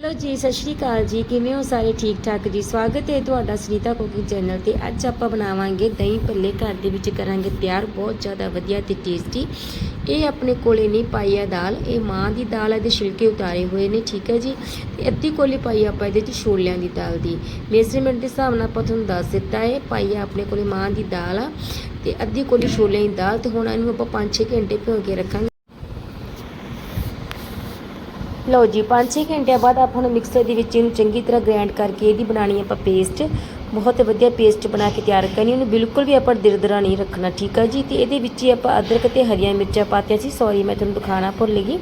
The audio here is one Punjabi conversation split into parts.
ਹੈਲੋ ਜੀ, ਸਤਿ ਸ਼੍ਰੀ ਅਕਾਲ ਜੀ। ਕਿਵੇਂ ਹੋ ਸਾਰੇ? ਠੀਕ ਠਾਕ ਜੀ? ਸਵਾਗਤ ਹੈ ਤੁਹਾਡਾ ਸੁਨੀਤਾ ਕੁਕਿੰਗ ਚੈਨਲ ਤੇ। ਅੱਜ ਆਪਾਂ ਬਣਾਵਾਂਗੇ ਦਹੀਂ ਭੱਲੇ ਘਰ ਦੇ ਵਿੱਚ ਕਰਾਂਗੇ ਤਿਆਰ। ਬਹੁਤ ਜ਼ਿਆਦਾ ਵਧੀਆ ਤੇ ਟੇਸਟੀ। ਇਹ ਆਪਣੇ ਕੋਲੇ ਨਹੀਂ ਪਾਈ ਆ ਦਾਲ। ਇਹ ਮਾਂ ਦੀ ਦਾਲ ਹੈ ਦੇ ਛਿਲਕੇ ਉਤਾਰੇ ਹੋਏ ਨੇ, ਠੀਕ ਹੈ ਜੀ? ਤੇ ਅੱਧੀ ਕੋਲੀ ਪਾਈ ਆਪਾਂ ਇਹਦੇ ਚ ਛੋਲਿਆਂ ਦੀ ਦਾਲ ਦੀ। ਮੇਜ਼ਰਮੈਂਟ ਦੇ ਹਿਸਾਬ ਨਾਲ ਆਪਾਂ ਤੁਹਾਨੂੰ ਦੱਸ ਦਿੱਤਾ ਹੈ, ਪਾਈ ਆ ਆਪਣੇ ਕੋਲੇ ਮਾਂ ਦੀ ਦਾਲ ਆ। ਤੇ ਅੱਧੀ ਕੋਲੀ ਛੋਲਿਆਂ ਦੀ ਦਾਲ ਤੇ ਹੁਣ ਇਹਨੂੰ ਆਪਾਂ 5-6 ਘੰਟੇ ਭਿਓ ਕੇ ਰੱਖਾਂਗੇ। ਲਓ ਜੀ 5-6 ਘੰਟਿਆਂ ਬਾਅਦ ਆਪਾਂ ਹੁਣ ਮਿਕਸਰ ਦੇ ਵਿੱਚ ਇਹਨੂੰ ਚੰਗੀ ਤਰ੍ਹਾਂ ਗ੍ਰਾਈਂਡ ਕਰਕੇ ਇਹਦੀ ਬਣਾਣੀ ਆਪਾਂ ਪੇਸਟ ਬਹੁਤ ਵਧੀਆ ਪੇਸਟ ਬਣਾ ਕੇ ਤਿਆਰ ਕਰਨੀ, ਉਹਨੂੰ ਬਿਲਕੁਲ ਵੀ ਆਪਾਂ ਦਿਰਦਰਾ ਨਹੀਂ ਰੱਖਣਾ, ਠੀਕ ਆ ਜੀ? ਤੇ ਇਹਦੇ ਵਿੱਚ ਹੀ ਆਪਾਂ ਅਦਰਕ ਤੇ ਹਰੀਆਂ ਮਿਰਚਾਂ ਪਾਤੀਆਂ ਸੀ। ਸੌਰੀ ਮੈਂ ਤੁਹਾਨੂੰ ਦਿਖਾਣਾ ਭੁੱਲ ਗਈ।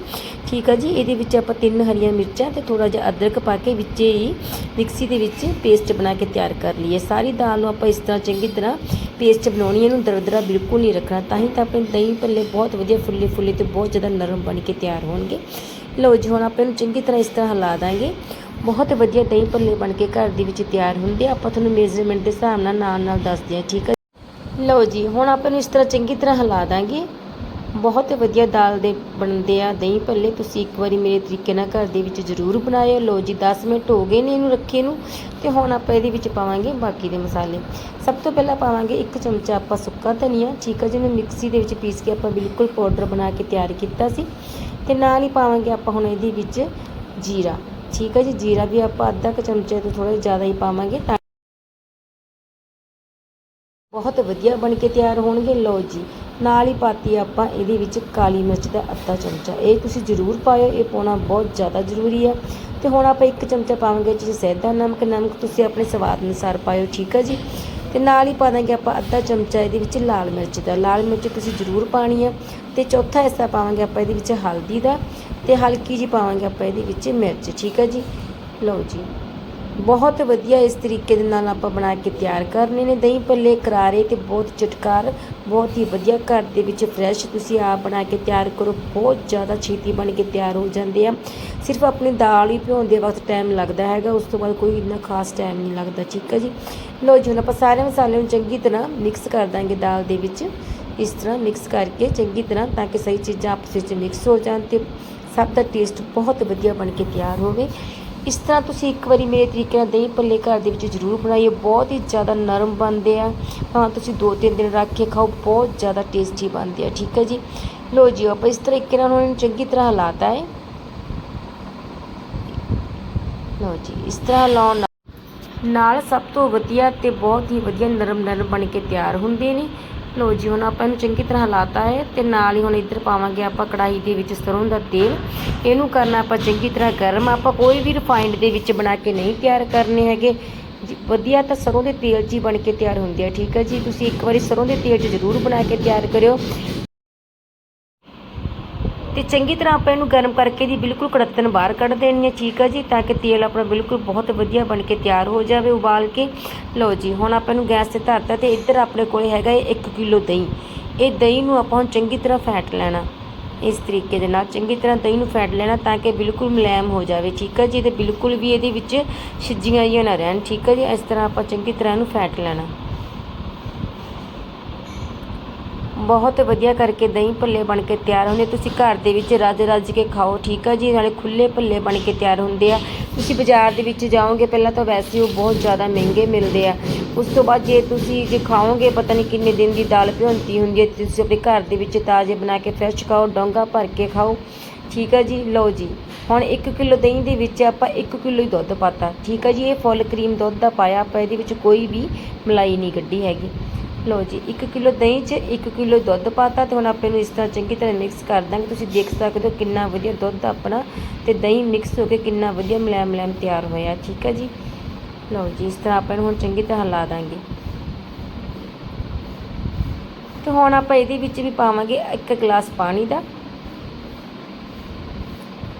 ਠੀਕ ਆ ਜੀ? ਇਹਦੇ ਵਿੱਚ ਆਪਾਂ ਤਿੰਨ ਹਰੀਆਂ ਮਿਰਚਾਂ ਤੇ ਥੋੜਾ ਜਿਹਾ ਅਦਰਕ ਪਾ ਕੇ ਵਿੱਚ ਹੀ ਮਿਕਸੀ ਦੇ ਵਿੱਚ ਪੇਸਟ ਬਣਾ ਕੇ ਤਿਆਰ ਕਰ ਲਈਏ। ਸਾਰੀ ਦਾਲ ਨੂੰ ਆਪਾਂ ਇਸ ਤਰ੍ਹਾਂ ਚੰਗੀ ਤਰ੍ਹਾਂ ਪੇਸਟ ਬਣਾਉਣੀ ਹੈ ਇਹਨੂੰ ਦਰਦਰਾ ਬਿਲਕੁਲ ਨਹੀਂ ਰੱਖਣਾ। ਤਾਂ ਹੀ ਤਾਂ ਆਪਣੇ ਦਹੀਂ ਭੱਲੇ ਬਹੁਤ ਵਧੀਆ ਫੁੱਲੇ ਫੁੱਲੇ ਤੇ ਬਹੁਤ ਜ਼ਿਆਦਾ ਨਰਮ ਬਣ ਕੇ ਤਿਆਰ ਹੋਣਗੇ। ਲਓ ਜੀ, ਹੁਣ ਆਪਾਂ ਇਹਨੂੰ ਚੰਗੀ ਤਰ੍ਹਾਂ ਇਸ ਤਰ੍ਹਾਂ ਹਿਲਾ ਦਾਂਗੇ। ਬਹੁਤ ਵਧੀਆ ਦਹੀਂ ਭੱਲੇ ਬਣ ਕੇ ਘਰ ਦੇ ਵਿੱਚ ਤਿਆਰ ਹੁੰਦੇ ਆਪਾਂ ਤੁਹਾਨੂੰ ਮੇਜ਼ਰਮੈਂਟ ਦੇ ਹਿਸਾਬ ਨਾਲ ਨਾਲ ਨਾਲ ਦੱਸਦੇ ਆ, ਠੀਕ ਹੈ ਲਓ ਜੀ, ਹੁਣ ਆਪਾਂ ਨੂੰ ਇਸ ਤਰ੍ਹਾਂ ਚੰਗੀ ਤਰ੍ਹਾਂ ਹਿਲਾ ਦਾਂਗੇ। ਬਹੁਤ ਵਧੀਆ ਦਾਲ ਦੇ ਬਣਦੇ ਆ, ਦਹੀਂ ਭੱਲੇ ਤੁਸੀਂ ਇੱਕ ਵਾਰੀ ਮੇਰੇ ਤਰੀਕੇ ਨਾਲ ਘਰ ਦੇ ਵਿੱਚ ਜ਼ਰੂਰ ਬਣਾਇਓ। ਲਓ ਜੀ 10 ਮਿੰਟ ਹੋ ਗਏ ਨੇ ਇਹਨੂੰ ਰੱਖੇ ਨੂੰ ਤੇ ਹੁਣ ਆਪਾਂ ਇਹਦੇ ਵਿੱਚ ਪਾਵਾਂਗੇ ਬਾਕੀ ਦੇ ਮਸਾਲੇ। ਸਭ ਤੋਂ ਪਹਿਲਾਂ ਪਾਵਾਂਗੇ ਇੱਕ ਚਮਚਾ ਆਪਾਂ ਸੁੱਕਾ ਧਨੀਆ, ਠੀਕ ਆ ਜਿਹਨੂੰ ਮਿਕਸੀ ਦੇ ਵਿੱਚ ਪੀਸ ਕੇ ਆਪਾਂ ਬਿਲਕੁਲ ਪਾਊਡਰ ਬਣਾ ਕੇ ਤਿਆਰ ਕੀਤਾ ਸੀ। ਤੇ ਨਾਲ ਹੀ ਪਾਵਾਂਗੇ ਆਪਾਂ ਹੁਣ ਇਹਦੇ ਵਿੱਚ ਜੀਰਾ, ਠੀਕ ਹੈ ਜੀ, ਜੀਰਾ ਵੀ ਆਪਾਂ ਅੱਧਾ ਕੁ ਚਮਚੇ ਤੋਂ ਥੋੜਾ ਜ਼ਿਆਦਾ ਹੀ ਪਾਵਾਂਗੇ ਤਾਂ ਬਹੁਤ ਵਧੀਆ ਬਣ ਕੇ ਤਿਆਰ ਹੋਣਗੇ। ਲਓ ਜੀ ਨਾਲ ਹੀ ਪਾਤੀ ਆਪਾਂ, ਇਹਦੇ ਵਿੱਚ ਕਾਲੀ ਮਿਰਚ ਦਾ ਅੱਧਾ ਚਮਚਾ। ਇਹ ਤੁਸੀਂ ਜ਼ਰੂਰ ਪਾਇਓ, ਇਹ ਪਾਉਣਾ ਬਹੁਤ ਜ਼ਿਆਦਾ ਜ਼ਰੂਰੀ ਆ। ਤੇ ਹੁਣ ਆਪਾਂ ਇੱਕ ਚਮਚਾ ਪਾਵਾਂਗੇ ਜੀ ਸੈਦਾ ਨਮਕ। ਨਮਕ ਤੁਸੀਂ ਆਪਣੇ ਸਵਾਦ ਅਨੁਸਾਰ ਪਾਇਓ, ਠੀਕ ਹੈ ਜੀ? ਤੇ ਨਾਲ ਹੀ ਪਾ ਦਾਂਗੇ ਆਪਾਂ ਅੱਧਾ ਚਮਚਾ ਇਹਦੇ ਵਿੱਚ ਲਾਲ ਮਿਰਚ ਦਾ। ਲਾਲ ਮਿਰਚ ਤੁਸੀਂ ਜ਼ਰੂਰ ਪਾਣੀ ਆ। ਤੇ ਚੌਥਾ ਹਿੱਸਾ ਪਾਵਾਂਗੇ ਆਪਾਂ ਇਹਦੇ ਵਿੱਚ ਹਲਦੀ ਦਾ। ਤੇ ਹਲਕੀ ਜੀ ਪਾਵਾਂਗੇ ਆਪਾਂ ਇਹਦੇ ਵਿੱਚ ਮਿਰਚ, ਠੀਕ ਹੈ ਜੀ? ਲਓ ਜੀ। ਬਹੁਤ ਵਧੀਆ ਇਸ ਤਰੀਕੇ ਦੇ ਨਾਲ ਆਪਾਂ ਬਣਾ ਕੇ ਤਿਆਰ ਕਰਨੇ ਨੇ। ਦਹੀਂ ਭੱਲੇ, ਕਰਾਰੇ ਤੇ ਬਹੁਤ ਚਟਕਾਰ, ਬਹੁਤ ਹੀ ਵਧੀਆ ਘਰ ਦੇ ਵਿੱਚ ਫਰੈਸ਼ ਤੁਸੀਂ ਆਪ ਬਣਾ ਕੇ ਤਿਆਰ ਕਰੋ। ਬਹੁਤ ਜ਼ਿਆਦਾ ਛੇਤੀ ਬਣ ਕੇ ਤਿਆਰ ਹੋ ਜਾਂਦੇ ਆ। ਸਿਰਫ ਆਪਣੀ ਦਾਲ ਹੀ ਭਿਉਂਦੇ ਵਕਤ ਟਾਈਮ ਲੱਗਦਾ ਹੈਗਾ, ਉਸ ਤੋਂ ਬਾਅਦ ਕੋਈ ਇੰਨਾ ਖਾਸ ਟਾਈਮ ਨਹੀਂ ਲੱਗਦਾ, ਠੀਕ ਹੈ ਜੀ? ਲੋ ਜੀ, ਹੁਣ ਆਪਾਂ ਸਾਰੇ ਮਸਾਲੇ ਨੂੰ ਚੰਗੀ ਤਰ੍ਹਾਂ ਮਿਕਸ ਕਰ ਦਾਂਗੇ ਦਾਲ ਦੇ ਵਿੱਚ। ਇਸ ਤਰ੍ਹਾਂ ਮਿਕਸ ਕਰਕੇ ਚੰਗੀ ਤਰ੍ਹਾਂ ਤਾਂ ਕਿ ਸਹੀ ਚੀਜ਼ਾਂ ਆਪਸ ਵਿੱਚ ਮਿਕਸ ਹੋ ਜਾਣ ਤੇ ਸਭ ਦਾ ਟੇਸਟ ਬਹੁਤ ਵਧੀਆ ਬਣ ਕੇ ਤਿਆਰ ਹੋਵੇ। ਇਸ ਤਰ੍ਹਾਂ ਤੁਸੀਂ ਇੱਕ ਵਾਰੀ ਮੇਰੇ ਤਰੀਕੇ ਨਾਲ ਦਹੀਂ ਭੱਲੇ ਘਰ ਦੇ ਵਿੱਚ ਜ਼ਰੂਰ ਬਣਾਈਏ ਬਹੁਤ ਹੀ ਜ਼ਿਆਦਾ ਨਰਮ ਬਣਦੇ ਆ। ਹਾਂ ਤੁਸੀਂ ਦੋ ਤਿੰਨ ਦਿਨ ਰੱਖ ਕੇ ਖਾਓ, ਬਹੁਤ ਜ਼ਿਆਦਾ ਟੇਸਟੀ ਬਣਦੇ ਆ, ਠੀਕ ਹੈ ਜੀ? ਲੋ ਜੀ, ਆਪਾਂ ਇਸ ਤਰੀਕੇ ਨਾਲ ਉਹਨਾਂ ਨੂੰ ਚੰਗੀ ਤਰ੍ਹਾਂ ਹਿਲਾਤਾ ਹੈ। ਲੋ ਜੀ, ਇਸ ਤਰ੍ਹਾਂ ਲਾਉਣ ਨਾਲ ਨਾਲ ਸਭ ਤੋਂ ਵਧੀਆ ਤੇ ਬਹੁਤ ਹੀ ਵਧੀਆ ਨਰਮ ਨਰਮ ਬਣ ਕੇ ਤਿਆਰ ਹੁੰਦੇ ਨੇ। ਲੋ ਜੀ ਹੁਣ ਆਪਾਂ ਇਹਨੂੰ ਚੰਗੀ ਤਰ੍ਹਾਂ ਹਿਲਾਤਾ ਹੈ ਤੇ ਨਾਲ ਹੀ ਹੁਣ ਇੱਧਰ ਪਾਵਾਂਗੇ ਆਪਾਂ ਕੜਾਈ ਦੇ ਵਿੱਚ ਸਰੋਂ ਦਾ ਤੇਲ। ਇਹਨੂੰ ਕਰਨਾ ਆਪਾਂ ਚੰਗੀ ਤਰ੍ਹਾਂ ਗਰਮ। ਆਪਾਂ ਕੋਈ ਵੀ ਰਿਫਾਈਨਡ ਦੇ ਵਿੱਚ ਬਣਾ ਕੇ ਨਹੀਂ ਤਿਆਰ ਕਰਨੇ ਹੈਗੇ। ਜੀ, ਵਧੀਆ ਤਾਂ ਸਰੋਂ ਦੇ ਤੇਲ 'ਚ ਹੀ ਬਣ ਕੇ ਤਿਆਰ ਹੁੰਦੇ ਆ ਠੀਕ ਹੈ ਜੀ? ਤੁਸੀਂ ਇੱਕ ਵਾਰੀ ਸਰੋਂ ਦੇ ਤੇਲ 'ਚ ਜ਼ਰੂਰ ਬਣਾ ਕੇ ਤਿਆਰ ਕਰਿਓ। ਤੇ ਚੰਗੀ ਤਰ੍ਹਾਂ ਆਪਾਂ ਇਹਨੂੰ ਗਰਮ ਕਰਕੇ ਦੀ ਬਿਲਕੁਲ ਕੜਤਨ ਬਾਹਰ ਕੱਢ ਦੇਣੀ ਹੈ, ਠੀਕ ਹੈ ਜੀ, ਤਾਂ ਕਿ ਤੇਲ ਆਪਣਾ ਬਿਲਕੁਲ ਬਹੁਤ ਵਧੀਆ ਬਣ ਕੇ ਤਿਆਰ ਹੋ ਜਾਵੇ, ਉਬਾਲ ਕੇ। ਲਓ ਜੀ, ਹੁਣ ਆਪਾਂ ਇਹਨੂੰ ਗੈਸ ਤੇ ਧਰਤਾ ਤੇ ਇੱਧਰ ਆਪਣੇ ਕੋਲ ਹੈਗਾ 1 ਕਿਲੋ ਦਹੀਂ। ਇਹ ਦਹੀਂ ਨੂੰ ਆਪਾਂ ਹੁਣ ਚੰਗੀ ਤਰ੍ਹਾਂ ਫੈਟ ਲੈਣਾ। ਇਸ ਤਰੀਕੇ ਦੇ ਨਾਲ ਚੰਗੀ ਤਰ੍ਹਾਂ ਦਹੀਂ ਨੂੰ ਫੈਟ ਲੈਣਾ ਤਾਂ ਕਿ ਬਿਲਕੁਲ ਮੁਲਾਇਮ ਹੋ ਜਾਵੇ, ਠੀਕ ਹੈ ਜੀ, ਤੇ ਬਿਲਕੁਲ ਵੀ ਇਹਦੇ ਵਿੱਚ ਛਿੱਜੀਆਂ ਜਿਹੀਆਂ ਨਾ ਰਹਿਣ, ਠੀਕ ਹੈ ਜੀ, ਇਸ ਤਰ੍ਹਾਂ ਆਪਾਂ ਚੰਗੀ ਤਰ੍ਹਾਂ ਇਹਨੂੰ ਫੈਟ ਲੈਣਾ। ਬਹੁਤ ਵਧੀਆ ਕਰਕੇ ਦਹੀਂ ਭੱਲੇ ਬਣ ਕੇ ਤਿਆਰ ਹੁੰਦੇ ਤੁਸੀਂ ਘਰ ਦੇ ਵਿੱਚ ਰੱਜ ਰੱਜ ਕੇ ਖਾਓ, ਠੀਕ ਆ ਜੀ? ਨਾਲੇ ਖੁੱਲੇ ਭੱਲੇ ਬਣ ਕੇ ਤਿਆਰ ਹੁੰਦੇ ਆ। ਤੁਸੀਂ ਬਾਜ਼ਾਰ ਦੇ ਵਿੱਚ ਜਾਓਗੇ, ਪਹਿਲਾਂ ਤਾਂ ਵੈਸੇ ਉਹ ਬਹੁਤ ਜ਼ਿਆਦਾ ਮਹਿੰਗੇ ਮਿਲਦੇ ਆ। ਉਸ ਤੋਂ ਬਾਅਦ ਜੇ ਤੁਸੀਂ ਜੇ ਖਾਓਗੇ, ਪਤਾ ਨਹੀਂ ਕਿੰਨੇ ਦਿਨ ਦੀ ਦਾਲ ਭਿਉਂਤੀ ਹੁੰਦੀ ਹੈ। ਤੁਸੀਂ ਆਪਣੇ ਘਰ ਦੇ ਵਿੱਚ ਤਾਜ਼ੇ ਬਣਾ ਕੇ ਫਰੈਸ਼ ਖਾਓ, ਡੋਂਗਾ ਭਰ ਕੇ ਖਾਓ। ਠੀਕ ਆ ਜੀ? ਲਓ ਜੀ, ਹੁਣ 1 ਕਿਲੋ ਦਹੀਂ ਦੇ ਵਿੱਚ ਆਪਾਂ 1 ਕਿਲੋ ਹੀ ਦੁੱਧ ਪਾਤਾ। ਠੀਕ ਆ ਜੀ? ਇਹ ਫੁੱਲ ਕਰੀਮ ਦੁੱਧ ਦਾ ਪਾਇਆ, ਆਪਾਂ ਇਹਦੇ ਵਿੱਚ ਕੋਈ ਵੀ ਮਲਾਈ ਨਹੀਂ ਕੱਢੀ ਹੈਗੀ। ਲਓ ਜੀ 1 ਕਿਲੋ ਦਹੀਂ 'ਚ 1 ਕਿਲੋ ਦੁੱਧ ਪਾਤਾ ਤੇ ਹੁਣ ਆਪਾਂ ਇਹਨੂੰ ਇਸ ਤਰ੍ਹਾਂ ਚੰਗੀ ਤਰ੍ਹਾਂ ਮਿਕਸ ਕਰ ਦਾਂਗੇ। ਤੁਸੀਂ ਦੇਖ ਸਕਦੇ ਹੋ ਕਿੰਨਾ ਵਧੀਆ ਦੁੱਧ ਆਪਣਾ ਤੇ ਦਹੀਂ ਮਿਕਸ ਹੋ ਕੇ ਕਿੰਨਾ ਵਧੀਆ ਮੁਲਾਇਮ ਮੁਲਾਇਮ ਤਿਆਰ ਹੋਇਆ, ਠੀਕ ਹੈ ਜੀ? ਲਓ ਜੀ, ਇਸ ਤਰ੍ਹਾਂ ਆਪਾਂ ਇਹਨੂੰ ਹੁਣ ਚੰਗੀ ਤਰ੍ਹਾਂ ਹਿਲਾ ਦਾਂਗੇ। ਤੇ ਹੁਣ ਆਪਾਂ ਇਹਦੇ ਵਿੱਚ ਵੀ ਪਾਵਾਂਗੇ 1 ਗਲਾਸ ਪਾਣੀ ਦਾ।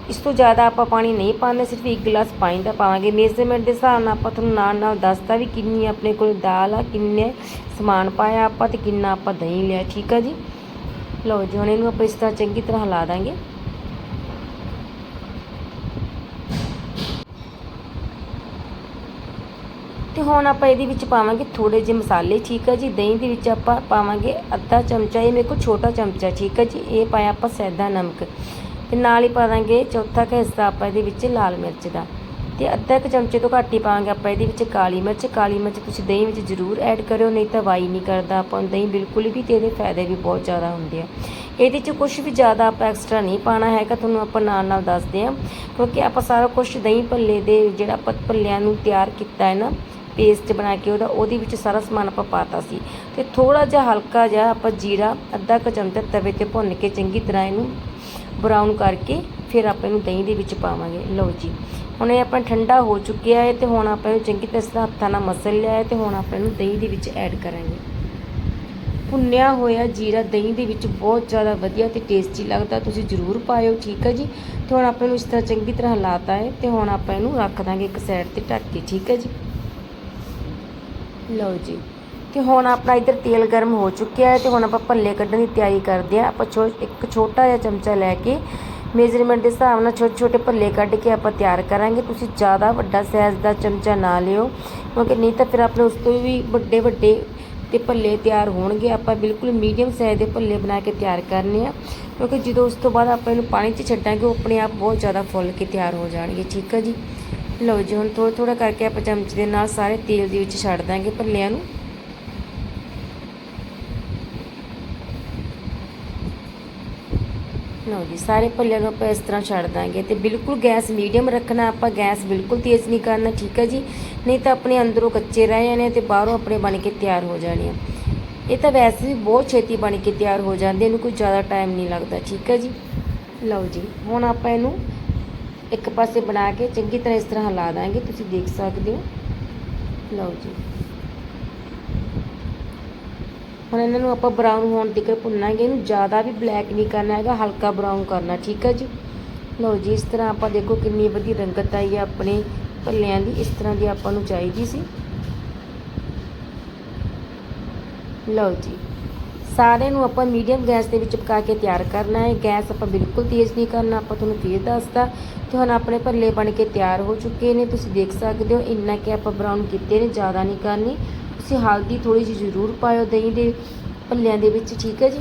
ਇਸ ਤੋਂ ਜ਼ਿਆਦਾ ਆਪਾਂ ਪਾਣੀ ਨਹੀਂ ਪਾਉਂਦੇ, ਸਿਰਫ ਇੱਕ ਗਲਾਸ ਪਾਣੀ ਦਾ ਪਾਵਾਂਗੇ। ਮੇਜ਼ਰਮੈਂਟ ਦੇ ਹਿਸਾਬ ਨਾਲ ਆਪਾਂ ਤੁਹਾਨੂੰ ਨਾਲ ਨਾਲ ਦੱਸਦਾ ਵੀ ਕਿੰਨੀ ਆਪਣੇ ਕੋਲ ਦਾਲ ਆ, ਕਿੰਨੇ ਸਮਾਨ ਪਾਇਆ ਆਪਾਂ ਤੇ ਕਿੰਨਾ ਆਪਾਂ ਦਹੀਂ ਲਿਆ, ਠੀਕ ਆ ਜੀ? ਲਓ ਜੀ, ਹੁਣ ਇਹਨੂੰ ਆਪਾਂ ਇਸ ਤਰ੍ਹਾਂ ਚੰਗੀ ਤਰ੍ਹਾਂ ਹਿਲਾ ਦਾਂਗੇ। ਤੇ ਹੁਣ ਆਪਾਂ ਇਹਦੇ ਵਿੱਚ ਪਾਵਾਂਗੇ ਥੋੜੇ ਜਿਹੇ ਮਸਾਲੇ, ਠੀਕ ਆ ਜੀ? ਦਹੀਂ ਦੇ ਵਿੱਚ ਆਪਾਂ ਪਾਵਾਂਗੇ ਅੱਧਾ ਚਮਚਾ, ਇਹ ਮੇਰੇ ਕੋਲ ਛੋਟਾ ਚਮਚਾ, ਠੀਕ ਆ ਜੀ? ਇਹ ਪਾਇਆ ਆਪਾਂ ਸੈਦਾ ਨਮਕ। ਤੇ ਨਾਲ ਹੀ ਪਾ ਦਾਂਗੇ ਚੌਥਾ ਕੁ ਹਿੱਸਾ ਆਪਾਂ ਇਹਦੇ ਵਿੱਚ ਲਾਲ ਮਿਰਚ ਦਾ। ਤੇ ਅੱਧਾ ਕੁ ਚਮਚੇ ਤੋਂ ਘੱਟ ਹੀ ਪਾਵਾਂਗੇ ਆਪਾਂ ਇਹਦੇ ਵਿੱਚ ਕਾਲੀ ਮਿਰਚ। ਕਾਲੀ ਮਿਰਚ ਤੁਸੀਂ ਦਹੀਂ ਵਿੱਚ ਜ਼ਰੂਰ ਐਡ ਕਰਿਓ, ਨਹੀਂ ਤਾਂ ਵਾਈ ਨਹੀਂ ਕਰਦਾ ਆਪਾਂ। ਨੂੰ ਦਹੀਂ ਬਿਲਕੁਲ ਵੀ ਤੇ ਇਹਦੇ ਫਾਇਦੇ ਵੀ ਬਹੁਤ ਜ਼ਿਆਦਾ ਹੁੰਦੇ ਆ। ਇਹਦੇ 'ਚ ਕੁਝ ਵੀ ਜ਼ਿਆਦਾ ਆਪਾਂ ਐਕਸਟਰਾ ਨਹੀਂ ਪਾਣਾ ਹੈਗਾ, ਤੁਹਾਨੂੰ ਆਪਾਂ ਨਾਲ ਨਾਲ ਦੱਸਦੇ ਹਾਂ ਕਿਉਂਕਿ ਆਪਾਂ ਸਾਰਾ ਕੁਝ ਦਹੀਂ ਭੱਲੇ ਦੇ ਜਿਹੜਾ ਆਪਾਂ ਭੱਲਿਆਂ ਨੂੰ ਤਿਆਰ ਕੀਤਾ ਹੈ ਨਾ ਪੇਸਟ ਬਣਾ ਕੇ ਉਹਦਾ, ਉਹਦੇ ਵਿੱਚ ਸਾਰਾ ਸਮਾਨ ਆਪਾਂ ਪਾਤਾ ਸੀ। ਤੇ ਥੋੜਾ ਜਿਹਾ ਹਲਕਾ ਜਿਹਾ ਆਪਾਂ ਜੀਰਾ, ਅੱਧਾ ਕੁ ਚਮਚਾ ਤਵੇ ਤੇ ਭੁੰਨ ਕੇ ਚੰਗੀ ਤਰ੍ਹਾਂ ਇਹਨੂੰ ਬਰਾਊਨ ਕਰਕੇ ਫਿਰ ਆਪਾਂ ਇਹਨੂੰ ਦਹੀਂ ਦੇ ਵਿੱਚ ਪਾਵਾਂਗੇ। ਲਓ ਜੀ, ਹੁਣ ਇਹ ਆਪਾਂ ਠੰਡਾ ਹੋ ਚੁੱਕਿਆ ਹੈ ਤੇ ਹੁਣ ਆਪਾਂ ਇਹਨੂੰ ਚੰਗੀ ਤਰ੍ਹਾਂ ਹੱਥਾਂ ਨਾਲ ਮਸਲ ਲਿਆ ਹੈ ਤੇ ਹੁਣ ਆਪਾਂ ਇਹਨੂੰ ਦਹੀਂ ਦੇ ਵਿੱਚ ਐਡ ਕਰਾਂਗੇ। ਭੁੰਨਿਆ ਹੋਇਆ ਜੀਰਾ ਦਹੀਂ ਦੇ ਵਿੱਚ ਬਹੁਤ ਜ਼ਿਆਦਾ ਵਧੀਆ ਤੇ ਟੇਸਟੀ ਲੱਗਦਾ, ਤੁਸੀਂ ਜ਼ਰੂਰ ਪਾਇਓ, ਠੀਕ ਹੈ ਜੀ? ਤੇ ਹੁਣ ਆਪਾਂ ਇਹਨੂੰ ਇਸ ਤਰ੍ਹਾਂ ਚੰਗੀ ਤਰ੍ਹਾਂ ਹਿਲਾਤਾ ਹੈ ਤੇ ਹੁਣ ਆਪਾਂ ਇਹਨੂੰ ਰੱਖ ਦਾਂਗੇ ਇੱਕ ਸਾਈਡ ਤੇ ਢੱਕ ਕੇ, ਠੀਕ ਹੈ ਜੀ? ਲਓ ਜੀ ਤੇ ਹੁਣ ਆਪਣਾ ਇੱਧਰ ਤੇਲ ਗਰਮ ਹੋ ਚੁੱਕਿਆ ਹੈ ਤੇ ਹੁਣ ਆਪਾਂ ਭੱਲੇ ਕੱਢਣ ਦੀ ਤਿਆਰੀ ਕਰਦੇ ਹਾਂ। ਆਪਾਂ ਛੋ ਇੱਕ ਛੋਟਾ ਜਿਹਾ ਚਮਚਾ ਲੈ ਕੇ ਮੇਜ਼ਰਮੈਂਟ ਦੇ ਹਿਸਾਬ ਨਾਲ ਛੋਟੇ ਛੋਟੇ ਭੱਲੇ ਕੱਢ ਕੇ ਆਪਾਂ ਤਿਆਰ ਕਰਾਂਗੇ। ਤੁਸੀਂ ਜ਼ਿਆਦਾ ਵੱਡਾ ਸਾਈਜ਼ ਦਾ ਚਮਚਾ ਨਾ ਲਿਓ, ਕਿਉਂਕਿ ਨਹੀਂ ਤਾਂ ਫਿਰ ਆਪਣੇ ਉਸ ਤੋਂ ਵੀ ਵੱਡੇ ਵੱਡੇ ਤੇ ਭੱਲੇ ਤਿਆਰ ਹੋਣਗੇ। ਆਪਾਂ ਬਿਲਕੁਲ ਮੀਡੀਅਮ ਸਾਈਜ਼ ਦੇ ਭੱਲੇ ਬਣਾ ਕੇ ਤਿਆਰ ਕਰਨੇ ਆ, ਕਿਉਂਕਿ ਜਦੋਂ ਉਸ ਤੋਂ ਬਾਅਦ ਆਪਾਂ ਇਹਨੂੰ ਪਾਣੀ 'ਚ ਛੱਡਾਂਗੇ, ਉਹ ਆਪਣੇ ਆਪ ਬਹੁਤ ਜ਼ਿਆਦਾ ਫੁੱਲ ਕੇ ਤਿਆਰ ਹੋ ਜਾਣਗੇ। ਠੀਕ ਹੈ ਜੀ? ਲਓ ਜੀ, ਹੁਣ ਥੋੜਾ ਥੋੜਾ ਕਰਕੇ ਆਪਾਂ ਚਮਚ ਦੇ ਨਾਲ ਸਾਰੇ ਤੇਲ ਦੇ ਵਿੱਚ ਛੱਡ ਦਾਂਗੇ ਭੱਲਿਆਂ ਨੂੰ। ਲਓ ਜੀ, ਸਾਰੇ ਭੱਲਿਆਂ ਨੂੰ ਆਪਾਂ ਇਸ ਤਰ੍ਹਾਂ ਛੱਡ ਦਾਂਗੇ ਤੇ ਬਿਲਕੁਲ ਗੈਸ ਮੀਡੀਅਮ ਰੱਖਣਾ, ਆਪਾਂ ਗੈਸ ਬਿਲਕੁਲ ਤੇਜ਼ ਨਹੀਂ ਕਰਨਾ, ਠੀਕ ਹੈ ਜੀ? ਨਹੀਂ ਤਾਂ ਆਪਣੇ ਅੰਦਰੋਂ ਕੱਚੇ ਰਹਿ ਜਾਣੇ ਤੇ ਬਾਹਰੋਂ ਆਪਣੇ ਬਣ ਕੇ ਤਿਆਰ ਹੋ ਜਾਣੇ ਆ। ਇਹ ਤਾਂ ਵੈਸੇ ਵੀ ਬਹੁਤ ਛੇਤੀ ਬਣ ਕੇ ਤਿਆਰ ਹੋ ਜਾਂਦੇ, ਇਹਨੂੰ ਕੋਈ ਜ਼ਿਆਦਾ ਟਾਈਮ ਨਹੀਂ ਲੱਗਦਾ, ਠੀਕ ਹੈ ਜੀ? ਲਓ ਜੀ, ਹੁਣ ਆਪਾਂ ਇਹਨੂੰ ਇੱਕ ਪਾਸੇ ਬਣਾ ਕੇ ਚੰਗੀ ਤਰ੍ਹਾਂ ਇਸ ਤਰ੍ਹਾਂ ਹਿਲਾ ਦਾਂਗੇ, ਤੁਸੀਂ ਦੇਖ ਸਕਦੇ ਹੋ। ਲਓ ਜੀ। ਹੁਣ ਇਹਨਾਂ ਨੂੰ ਆਪਾਂ ਬਰਾਊਨ ਹੋਣ ਤੱਕ ਭੁੰਨਾਂਗੇ, ਇਹਨੂੰ ਜ਼ਿਆਦਾ ਵੀ ਬਲੈਕ ਨਹੀਂ ਕਰਨਾ ਹੈਗਾ, ਹਲਕਾ ਬਰਾਊਨ ਕਰਨਾ, ਠੀਕ ਹੈ ਜੀ? ਲਓ ਜੀ, ਇਸ ਤਰ੍ਹਾਂ ਆਪਾਂ ਦੇਖੋ ਕਿੰਨੀ ਵਧੀਆ ਰੰਗਤ ਆਈ ਹੈ ਆਪਣੇ ਭੱਲਿਆਂ ਦੀ, ਇਸ ਤਰ੍ਹਾਂ ਦੀ ਆਪਾਂ ਨੂੰ ਚਾਹੀਦੀ ਸੀ। ਲਓ ਜੀ ਸਾਰੇ ਨੂੰ ਆਪਾਂ ਮੀਡੀਅਮ ਗੈਸ ਦੇ ਵਿੱਚ ਪਕਾ ਕੇ ਤਿਆਰ ਕਰਨਾ ਹੈ। ਗੈਸ ਆਪਾਂ ਬਿਲਕੁਲ ਤੇਜ਼ ਨਹੀਂ ਕਰਨਾ, ਆਪਾਂ ਤੁਹਾਨੂੰ ਫੇਰ ਦੱਸਦਾ ਤੇ ਹੁਣ ਆਪਣੇ ਭੱਲੇ ਬਣ ਕੇ ਤਿਆਰ ਹੋ ਚੁੱਕੇ ਨੇ, ਤੁਸੀਂ ਦੇਖ ਸਕਦੇ ਹੋ, ਇੰਨਾ ਕਿ ਆਪਾਂ ਬਰਾਊਨ ਕੀਤੇ ਨੇ, ਜ਼ਿਆਦਾ ਨਹੀਂ ਕਰਨੀ। ਤੁਸੀਂ ਹਲਦੀ ਥੋੜੀ ਜਿਹੀ ਜ਼ਰੂਰ ਪਾਇਓ ਦਹੀਂ ਦੇ ਭੱਲਿਆਂ ਦੇ ਵਿੱਚ, ਠੀਕ ਹੈ ਜੀ?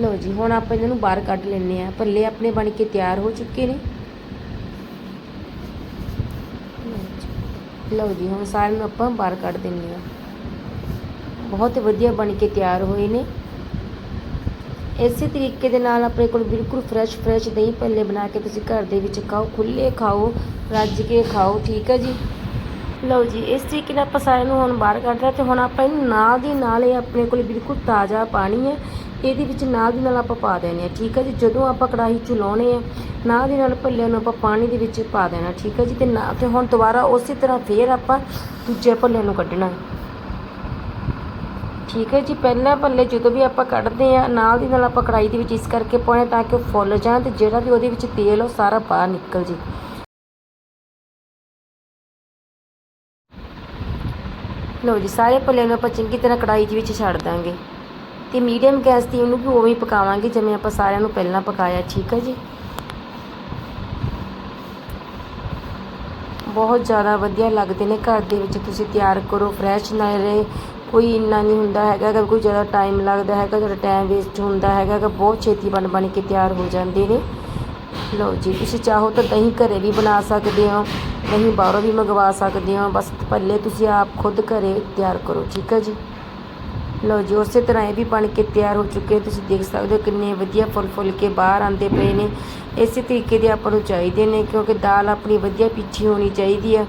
ਲਓ ਜੀ, ਹੁਣ ਆਪਾਂ ਇਹਨਾਂ ਨੂੰ ਬਾਹਰ ਕੱਢ ਲੈਣੇ ਆ ਭੱਲੇ ਆਪਣੇ ਬਣ ਕੇ ਤਿਆਰ ਹੋ ਚੁੱਕੇ ਨੇ। ਲਓ ਜੀ, ਹੁਣ ਸਾਰਿਆਂ ਨੂੰ ਆਪਾਂ ਬਾਹਰ ਕੱਢ ਦਿੰਨੇ ਆ ਬਹੁਤ ਵਧੀਆ ਬਣ ਕੇ ਤਿਆਰ ਹੋਏ ਨੇ। ਇਸੇ ਤਰੀਕੇ ਦੇ ਨਾਲ ਆਪਣੇ ਕੋਲ ਬਿਲਕੁਲ ਫਰੈਸ਼ ਫਰੈਸ਼ ਦਹੀਂ ਭੱਲੇ ਬਣਾ ਕੇ ਤੁਸੀਂ ਘਰ ਦੇ ਵਿੱਚ ਖਾਓ ਖੁੱਲੇ ਖਾਓ, ਰੱਜ ਕੇ ਖਾਓ, ਠੀਕ ਹੈ ਜੀ? ਲਓ ਜੀ, ਇਸ ਤਰੀਕੇ ਨਾਲ ਆਪਾਂ ਸਾਰਿਆਂ ਨੂੰ ਹੁਣ ਬਾਹਰ ਕੱਢਦਾ ਤੇ ਹੁਣ ਆਪਾਂ ਇਹਨੂੰ ਨਾਲ ਦੀ ਨਾਲ ਇਹ ਆਪਣੇ ਕੋਲ ਬਿਲਕੁਲ ਤਾਜ਼ਾ ਪਾਣੀ ਹੈ, ਇਹਦੇ ਵਿੱਚ ਨਾਲ ਦੀ ਨਾਲ ਆਪਾਂ ਪਾ ਦੇਣੇ ਆ ਠੀਕ ਹੈ ਜੀ? ਜਦੋਂ ਆਪਾਂ ਕੜਾਹੀ ਚੁਲਾਉਣੇ ਆ, ਨਾਲ ਦੀ ਨਾਲ ਭੱਲਿਆਂ ਨੂੰ ਆਪਾਂ ਪਾਣੀ ਦੇ ਵਿੱਚ ਪਾ ਦੇਣਾ, ਠੀਕ ਹੈ ਜੀ? ਤੇ ਨਾ, ਤੇ ਹੁਣ ਦੁਬਾਰਾ ਉਸੇ ਤਰ੍ਹਾਂ ਫੇਰ ਆਪਾਂ ਦੂਜੇ ਭੱਲਿਆਂ ਨੂੰ ਕੱਢਣਾ ਠੀਕ ਹੈ ਜੀ, ਪਹਿਲਾਂ ਭੱਲੇ ਜਦੋਂ ਵੀ ਆਪਾਂ ਕੱਢਦੇ ਆ, ਨਾਲ ਦੀ ਨਾਲ ਆਪਾਂ ਕੜਾਈ ਦੇ ਵਿੱਚ ਇਸ ਕਰਕੇ ਪਾਉਣੇ ਤਾਂ ਕਿ ਉਹ ਫੁੱਲ ਜਾਣ ਤੇ ਜਿਹੜਾ ਵੀ ਉਹਦੇ ਵਿੱਚ ਤੇਲ ਉਹ ਸਾਰਾ ਬਾਹਰ ਨਿਕਲ ਜੇ ਲਓ ਜੀ, ਸਾਰੇ ਭੱਲਿਆਂ ਨੂੰ ਆਪਾਂ ਚੰਗੀ ਤਰ੍ਹਾਂ ਕੜਾਈ ਦੇ ਵਿੱਚ ਛੱਡ ਦਾਂਗੇ। ਤੇ ਮੀਡੀਅਮ ਗੈਸ ਤੇ ਉਹਨੂੰ ਵੀ ਉਵੇਂ ਹੀ ਪਕਾਵਾਂਗੇ, ਜਿਵੇਂ ਆਪਾਂ ਸਾਰਿਆਂ ਨੂੰ ਪਹਿਲਾਂ ਪਕਾਇਆ, ਠੀਕ ਹੈ ਜੀ? ਬਹੁਤ ਜ਼ਿਆਦਾ ਵਧੀਆ ਲੱਗਦੇ ਨੇ ਘਰ ਦੇ ਵਿੱਚ, ਤੁਸੀਂ ਤਿਆਰ ਕਰੋ ਫਰੈਸ਼ ਨਾਲੇ ਕੋਈ ਇੰਨਾ ਨਹੀਂ ਹੁੰਦਾ ਹੈਗਾ ਕਿ ਕੋਈ ਜ਼ਿਆਦਾ ਟਾਈਮ ਲੱਗਦਾ ਹੈਗਾ, ਤੁਹਾਡਾ ਟਾਈਮ ਵੇਸਟ ਹੁੰਦਾ ਹੈਗਾ ਕਿ ਬਹੁਤ ਛੇਤੀ ਬਣ ਬਣ ਕੇ ਤਿਆਰ ਹੋ ਜਾਂਦੇ ਨੇ। ਲਓ ਜੀ, ਤੁਸੀਂ ਚਾਹੋ ਤਾਂ ਦਹੀਂ ਘਰੇ ਵੀ ਬਣਾ ਸਕਦੇ ਹੋ। ਦਹੀਂ ਬਾਹਰੋਂ ਵੀ ਮੰਗਵਾ ਸਕਦੇ ਹੋ। ਬਸ ਪੱਲੇ ਤੁਸੀਂ ਆਪ ਖੁਦ ਘਰੇ ਤਿਆਰ ਕਰੋ, ਠੀਕ ਹੈ ਜੀ? ਲਓ ਜੀ, ਉਸੇ ਤਰ੍ਹਾਂ ਇਹ ਵੀ ਬਣ ਕੇ ਤਿਆਰ ਹੋ ਚੁੱਕੇ ਤੁਸੀਂ ਦੇਖ ਸਕਦੇ ਹੋ ਕਿੰਨੇ ਵਧੀਆ ਫੁੱਲ ਫੁੱਲ ਕੇ ਬਾਹਰ ਆਉਂਦੇ ਪਏ ਨੇ। ਇਸੇ ਤਰੀਕੇ ਦੇ ਆਪਾਂ ਨੂੰ ਚਾਹੀਦੇ ਨੇ, ਕਿਉਂਕਿ ਦਾਲ ਆਪਣੀ ਵਧੀਆ ਪਿੱਛੀ ਹੋਣੀ ਚਾਹੀਦੀ ਆ।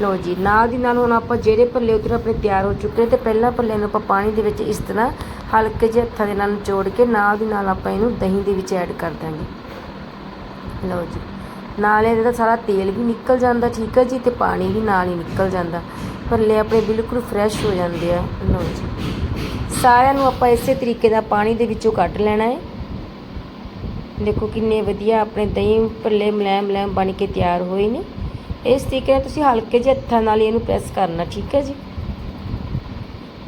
ਲਓ ਜੀ, ਨਾਲ ਦੀ ਨਾਲ ਹੁਣ ਆਪਾਂ ਜਿਹੜੇ ਭੱਲੇ ਉਧਰ ਆਪਣੇ ਤਿਆਰ ਹੋ ਚੁੱਕੇ ਨੇ, ਤੇ ਪਹਿਲਾਂ ਭੱਲੇ ਨੂੰ ਆਪਾਂ ਪਾਣੀ ਦੇ ਵਿੱਚ ਇਸ ਤਰ੍ਹਾਂ ਹਲਕੇ ਜਿਹੇ ਹੱਥਾਂ ਦੇ ਨਾਲ ਨਿਚੋੜ ਕੇ ਨਾਲ ਦੀ ਨਾਲ ਆਪਾਂ ਇਹਨੂੰ ਦਹੀਂ ਦੇ ਵਿੱਚ ਐਡ ਕਰ ਦਾਂਗੇ। ਲਓ ਜੀ। ਨਾਲ ਇਹਦਾ ਤਾਂ ਸਾਰਾ ਤੇਲ ਵੀ ਨਿਕਲ ਜਾਂਦਾ, ਠੀਕ ਹੈ ਜੀ, ਤੇ ਪਾਣੀ ਵੀ ਨਾਲ ਹੀ ਨਿਕਲ ਜਾਂਦਾ। ਭੱਲੇ ਆਪਣੇ ਬਿਲਕੁਲ ਫਰੈਸ਼ ਹੋ ਜਾਂਦੇ ਆ, ਲਓ ਜੀ। ਸਾਰਿਆਂ ਨੂੰ ਆਪਾਂ ਇਸੇ ਤਰੀਕੇ ਦਾ ਪਾਣੀ ਦੇ ਵਿੱਚੋਂ ਕੱਢ ਲੈਣਾ ਹੈ। ਦੇਖੋ ਕਿੰਨੇ ਵਧੀਆ ਆਪਣੇ ਦਹੀਂ ਭੱਲੇ ਮਲੈਮ ਮਲੈਮ ਬਣ ਕੇ ਤਿਆਰ ਹੋਏ ਨੇ। ਇਸ ਤਰੀਕੇ ਨਾਲ ਤੁਸੀਂ ਹਲਕੇ ਜਿਹੇ ਹੱਥਾਂ ਨਾਲ ਇਹਨੂੰ ਪ੍ਰੈਸ ਕਰਨਾ, ਠੀਕ ਹੈ ਜੀ।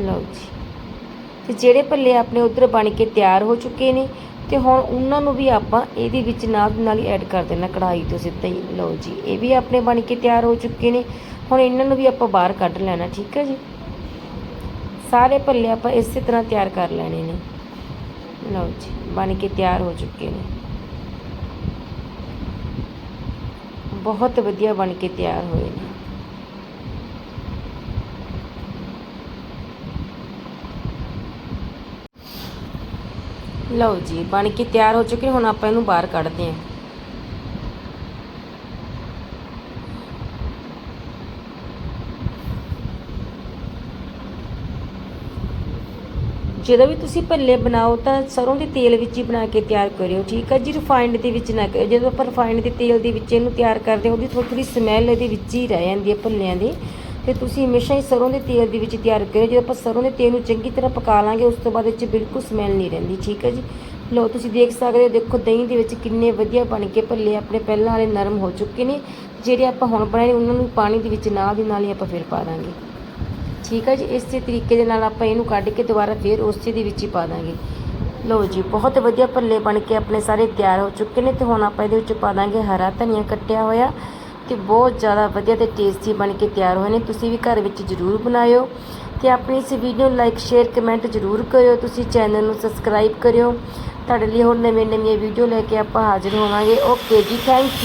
ਲਓ ਜੀ। ਤੇ ਜਿਹੜੇ ਭੱਲੇ ਆਪਣੇ ਉਧਰ ਬਣ ਕੇ ਤਿਆਰ ਹੋ ਚੁੱਕੇ ਨੇ ਤੇ ਹੁਣ ਉਹਨਾਂ ਨੂੰ ਵੀ ਆਪਾਂ ਇਹਦੇ ਵਿੱਚ ਨਾਲ ਨਾਲ ਹੀ ਐਡ ਕਰ ਦੇਣਾ ਕੜਾਈ ਤੋਂ ਸਿੱਧਾ ਹੀ। ਲਓ ਜੀ, ਇਹ ਵੀ ਆਪਣੇ ਬਣ ਕੇ ਤਿਆਰ ਹੋ ਚੁੱਕੇ ਨੇ। ਹੁਣ ਇਹਨਾਂ ਨੂੰ ਵੀ ਆਪਾਂ ਬਾਹਰ ਕੱਢ ਲੈਣਾ, ਠੀਕ ਹੈ ਜੀ? ਸਾਰੇ ਭੱਲੇ ਆਪਾਂ ਇਸੇ ਤਰ੍ਹਾਂ ਤਿਆਰ ਕਰ ਲੈਣੇ ਨੇ। ਲਓ ਜੀ, ਬਣ ਕੇ ਤਿਆਰ ਹੋ ਚੁੱਕੇ ਨੇ। ਬਹੁਤ ਵਧੀਆ ਬਣ ਕੇ ਤਿਆਰ ਹੋਏ ਨੇ। ਲਓ ਜੀ, ਬਣ ਕੇ ਤਿਆਰ ਹੋ ਚੁੱਕੇ ਹੁਣ ਆਪਾਂ ਇਹਨੂੰ ਬਾਹਰ ਕੱਢਦੇ ਹਾਂ। ਜਦੋਂ ਵੀ ਤੁਸੀਂ ਭੱਲੇ ਬਣਾਓ ਤਾਂ ਸਰੋਂ ਦੇ ਤੇਲ ਵਿੱਚ ਹੀ ਬਣਾ ਕੇ ਤਿਆਰ ਕਰਿਓ, ਠੀਕ ਹੈ ਜੀ? ਰਿਫਾਈਨਡ ਦੇ ਵਿੱਚ ਨਾ ਕਰਿਓ। ਜਦੋਂ ਆਪਾਂ ਰਿਫਾਈਨਡ ਦੇ ਤੇਲ ਦੇ ਵਿੱਚ ਇਹਨੂੰ ਤਿਆਰ ਕਰਦੇ ਹਾਂ, ਉਹਦੀ ਥੋੜੀ ਥੋੜੀ ਸਮੈਲ ਇਹਦੇ ਵਿੱਚ ਹੀ ਰਹਿ ਜਾਂਦੀ ਹੈ ਭੱਲਿਆਂ ਦੀ। ਤੇ ਤੁਸੀਂ ਹਮੇਸ਼ਾ ਹੀ ਸਰੋਂ ਦੇ ਤੇਲ ਦੇ ਵਿੱਚ ਤਿਆਰ ਕਰਿਓ। ਜਦੋਂ ਆਪਾਂ ਸਰੋਂ ਦੇ ਤੇਲ ਨੂੰ ਚੰਗੀ ਤਰ੍ਹਾਂ ਪਕਾ ਲਾਂਗੇ, ਉਸ ਤੋਂ ਬਾਅਦ ਇਹ 'ਚ ਬਿਲਕੁਲ ਸਮੈਲ ਨਹੀਂ ਰਹਿੰਦੀ, ਠੀਕ ਹੈ ਜੀ? ਲਓ, ਤੁਸੀਂ ਦੇਖ ਸਕਦੇ ਹੋ, ਦੇਖੋ ਦਹੀਂ ਦੇ ਵਿੱਚ ਕਿੰਨੇ ਵਧੀਆ ਬਣ ਕੇ ਭੱਲੇ ਆਪਣੇ ਪਹਿਲਾਂ ਵਾਲੇ ਨਰਮ ਹੋ ਚੁੱਕੇ ਨੇ। ਜਿਹੜੇ ਆਪਾਂ ਹੁਣ ਬਣਾਏ ਨੇ, ਉਹਨਾਂ ਨੂੰ ਪਾਣੀ ਦੇ ਵਿੱਚ ਨਾਲ ਦੀ ਨਾਲ ਹੀ ਆਪਾਂ ਫਿਰ ਪਾ ਦਾਂਗੇ। ਠੀਕ ਹੈ ਜੀ? ਇਸੇ ਤਰੀਕੇ ਦੇ ਨਾਲ ਆਪਾਂ ਇਹਨੂੰ ਕੱਢ ਕੇ ਦੁਬਾਰਾ ਫਿਰ ਉਸੇ ਦੇ ਵਿੱਚ ਹੀ ਪਾ ਦਾਂਗੇ। ਲਓ ਜੀ, ਬਹੁਤ ਵਧੀਆ ਭੱਲੇ ਬਣ ਕੇ ਆਪਣੇ ਸਾਰੇ ਤਿਆਰ ਹੋ ਚੁੱਕੇ ਨੇ ਤੇ ਹੁਣ ਆਪਾਂ ਇਹਦੇ ਵਿੱਚ ਪਾ ਦਾਂਗੇ ਹਰਾ ਧਨੀਆ ਕੱਟਿਆ ਹੋਇਆ। ਤੇ ਬਹੁਤ ਜ਼ਿਆਦਾ ਵਧੀਆ ਤੇ ਟੇਸਟੀ ਬਣ ਕੇ ਤਿਆਰ ਹੋਏ ਨੇ। ਤੁਸੀਂ ਵੀ ਘਰ ਵਿੱਚ ਜ਼ਰੂਰ ਬਣਾਇਓ ਤੇ ਆਪਣੀ ਇਸ ਵੀਡੀਓ ਨੂੰ ਲਾਈਕ ਸ਼ੇਅਰ ਕਮੈਂਟ ਜ਼ਰੂਰ ਕਰਿਓ। ਤੁਸੀਂ ਚੈਨਲ ਨੂੰ ਸਬਸਕ੍ਰਾਈਬ ਕਰਿਓ। ਤੁਹਾਡੇ ਲਈ ਹੋਰ ਨਵੇਂ ਨਵੀਆਂ ਵੀਡੀਓ ਲੈ ਕੇ ਆਪਾਂ ਹਾਜ਼ਰ ਹੋਵਾਂਗੇ। ਓਕੇ ਜੀ ਥੈਂਕ ਯੂ